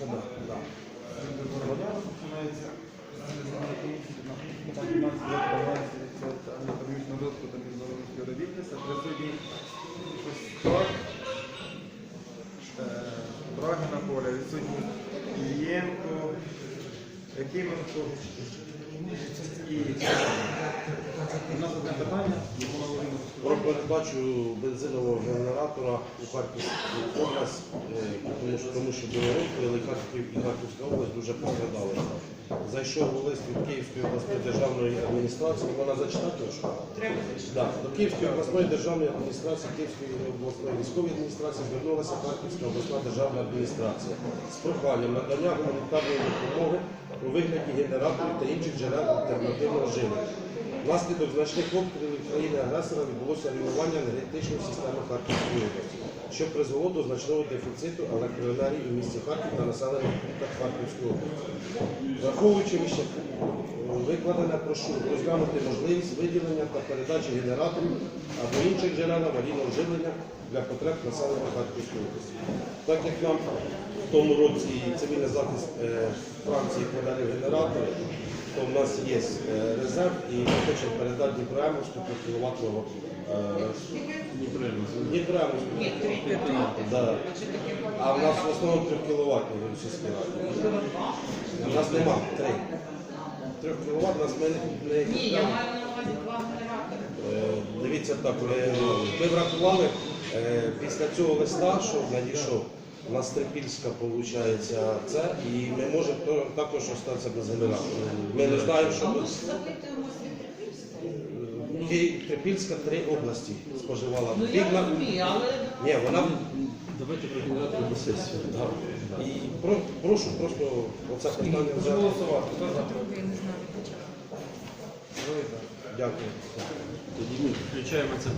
Е, Брагина Коля, відсутній Якименко і у нас одне питання. Про передачу бензинового генератора у Харківську область, е, тому що, тому що Харків і Харківська область дуже пострадали. Зайшов у лист від Київської обласної державної адміністрації, вона зачитати що? Да. До Київської обласної державної адміністрації, Київської обласної військової адміністрації звернулася Харківська обласна державна адміністрація з проханням надання гуманітарної допомоги у вигляді генераторів та інших джерел альтернативного живлення. Внаслідок значних обстрілів країни-агресора відбулося руйнування енергетичної системи Харківської області, що призвело до значного дефіциту електроенергії у місті Харків та населених пунктах Харківської області. Враховуючи вище е, викладене, прошу розглянути можливість виділення та передачі генераторів або інших джерел аварійного живлення для потреб населення Харківської області. Так як нам в тому році цивільний захист е, Франції подарив генератори, то в нас є е, резерв і ми хочемо передати Дніпроемовську по кіловатного Дніпроемовську. Ні. Да. А в нас в основному 3 кВт. У нас нема 3. 3 кВт у нас не, Ні, я маю на увазі два генератори. Е, Дивіться так, е, ми врахували е, після цього листа, що надійшов, у нас Трипільська виходить це, і ми можемо також остатися без генератора. Ми не знаємо, що А ми тут. Трипільська три області споживала. Ну я на- розумію, але Ні, вона Давайте про генератор до сесії. Да. І про, прошу просто оце питання. Двоє. Дякую. Тоді ми включаємо це